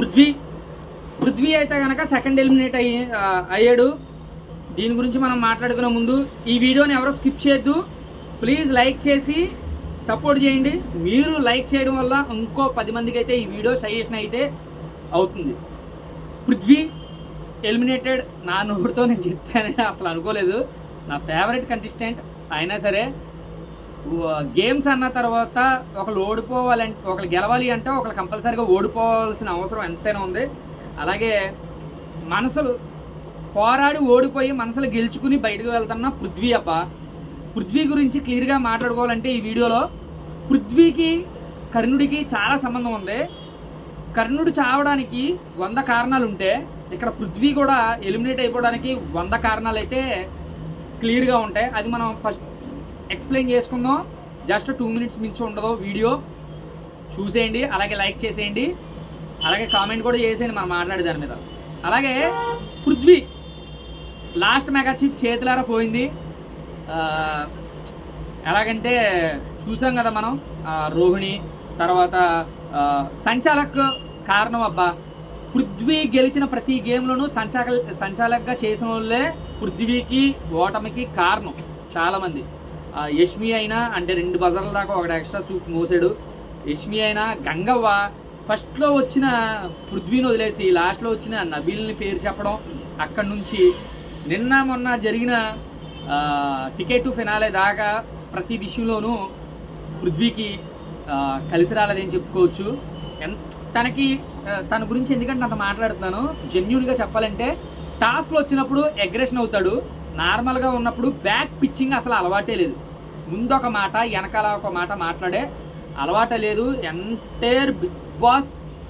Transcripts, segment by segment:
పృథ్వీ పృథ్వీ అయితే కనుక second eliminate అయ్యి అయ్యాడు. దీని గురించి మనం మాట్లాడుకునే ముందు ఈ వీడియోని ఎవరో స్కిప్ చేయొద్దు. ప్లీజ్ లైక్ చేసి సపోర్ట్ చేయండి. మీరు లైక్ చేయడం వల్ల ఇంకో పది మందికి అయితే ఈ వీడియో సజెషన్ అయితే అవుతుంది. పృథ్వీ ఎలిమినేటెడ్ నా నోటితో నేను చెప్పానని అసలు అనుకోలేదు. నా ఫేవరెట్ కంటెస్టెంట్ అయినా సరే గేమ్స్ అన్న తర్వాత ఒకళ్ళు ఓడిపోవాలంటే ఒకళ్ళు గెలవాలి అంటే ఒకళ్ళు కంపల్సరీగా ఓడిపోవాల్సిన అవసరం ఎంతైనా ఉంది. అలాగే మనసులు పోరాడి ఓడిపోయి మనసులు గెలుచుకుని బయటకు వెళ్తున్న పృథ్వీ అప్ప పృథ్వీ గురించి క్లియర్గా మాట్లాడుకోవాలంటే ఈ వీడియోలో పృథ్వీకి కర్ణుడికి చాలా సంబంధం ఉంది. కర్ణుడు చావడానికి వంద కారణాలు ఉంటే ఇక్కడ పృథ్వీ కూడా ఎలిమినేట్ అయిపోవడానికి వంద కారణాలు అయితే క్లియర్గా ఉంటాయి. అది మనం ఫస్ట్ ఎక్స్ప్లెయిన్ చేసుకుందాం. జస్ట్ టూ మినిట్స్ మించి ఉండదు వీడియో. చూసేయండి అలాగే లైక్ చేసేయండి. అలాగే కామెంట్ కూడా చేసేయండి మనం మాట్లాడే దాని మీద. అలాగే పృథ్వీ లాస్ట్ మెగా చీఫ్ చేతులారా పోయింది. ఎలాగంటే చూసాం కదా మనం రోహిణి తర్వాత సంచాలక్ కారణం అబ్బా. పృథ్వీ గెలిచిన ప్రతి గేమ్లోనూ సంచాల సంచాలక్గా చేసిన వాళ్ళే పృథ్వీకి ఓటమికి కారణం చాలామంది. యష్మి అయినా అంటే రెండు బజర్ల దాకా ఒకటి ఎక్స్ట్రా సూప్ మోసాడు. యష్మి అయినా గంగవ్వ ఫస్ట్లో వచ్చిన పృథ్వీని వదిలేసి లాస్ట్లో వచ్చిన నబీల్ని పేరు చెప్పడం అక్కడి నుంచి నిన్న మొన్న జరిగిన టికెట్ ఫినాలే దాకా ప్రతి విషయంలోనూ పృథ్వీకి కలిసి రాలేదని చెప్పుకోవచ్చు. తనకి తన గురించి ఎందుకంటే అంత మాట్లాడుతున్నాను. జెన్యున్గా చెప్పాలంటే టాస్క్లో వచ్చినప్పుడు అగ్రెషన్ అవుతాడు. నార్మల్గా ఉన్నప్పుడు బ్యాక్ పిచ్చింగ్ అసలు అలవాటే లేదు. ముందు ఒక మాట వెనకాల ఒక మాట మాట్లాడే అలవాటే లేదు. ఎంటైర్ బిగ్ బాస్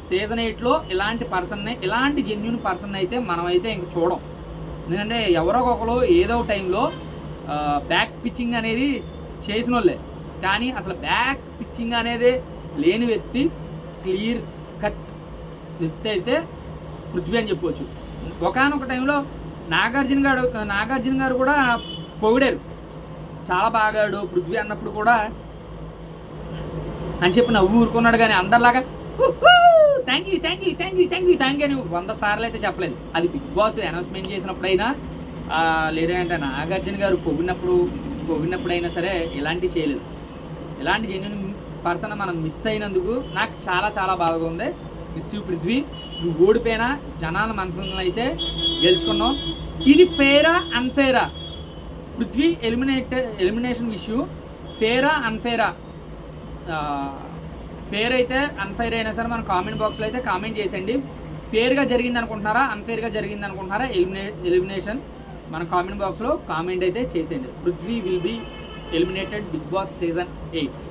సీజన్ ఎయిట్లో ఇలాంటి పర్సన్ ఇలాంటి జెన్యున్ పర్సన్ అయితే మనమైతే ఇంక చూడం. ఎందుకంటే ఎవరో ఒకరు ఏదో ఒక టైంలో బ్యాక్ పిచ్చింగ్ అనేది చేసిన వాళ్ళే కానీ అసలు బ్యాక్ పిచ్చింగ్ అనేది లేని వ్యక్తి క్లియర్ కట్ వ్యక్తి అయితే పృథ్వీ అని చెప్పవచ్చు ఒకనొక టైంలో నాగార్జున గారు నాగార్జున గారు కూడా పొగిడారు. చాలా బాగాడు పృథ్వీ అన్నప్పుడు కూడా అని చెప్పి నవ్వు ఊరుకున్నాడు కానీ అందరిలాగా thank you thank you thank you thank you thank you అని వంద సార్లు అయితే చెప్పలేదు. అది బిగ్ బాస్ అనౌన్స్మెంట్ చేసినప్పుడైనా లేదంటే నాగార్జున గారు పొగిడినప్పుడు పొగిడినప్పుడైనా సరే ఇలాంటివి చేయలేదు. ఇలాంటి జెన్యున్ పర్సన్ మనం మిస్ అయినందుకు నాకు చాలా చాలా బాధగా ఉంది. Miss you Prithvi. నువ్వు ఓడిపోయినా జనాల మనసులను అయితే గెలుచుకున్నావు. ఇది ఫేరా అన్ఫేరా పృథ్వీ ఎలిమినేట్ ఎలిమినేషన్ ఇష్యూ ఫేరా అన్ఫేరా ఫేర్ అయితే అన్ఫైర్ అయినా సరే మన కామెంట్ బాక్స్లో అయితే కామెంట్ చేసేయండి. ఫేర్గా జరిగింది అనుకుంటున్నారా అన్ఫేర్గా జరిగింది అనుకుంటున్నారా ఎలిమినే ఎలిమినేషన్ మన కామెంట్ బాక్స్లో కామెంట్ అయితే చేసేయండి. Prithvi will be eliminated Big Boss season eight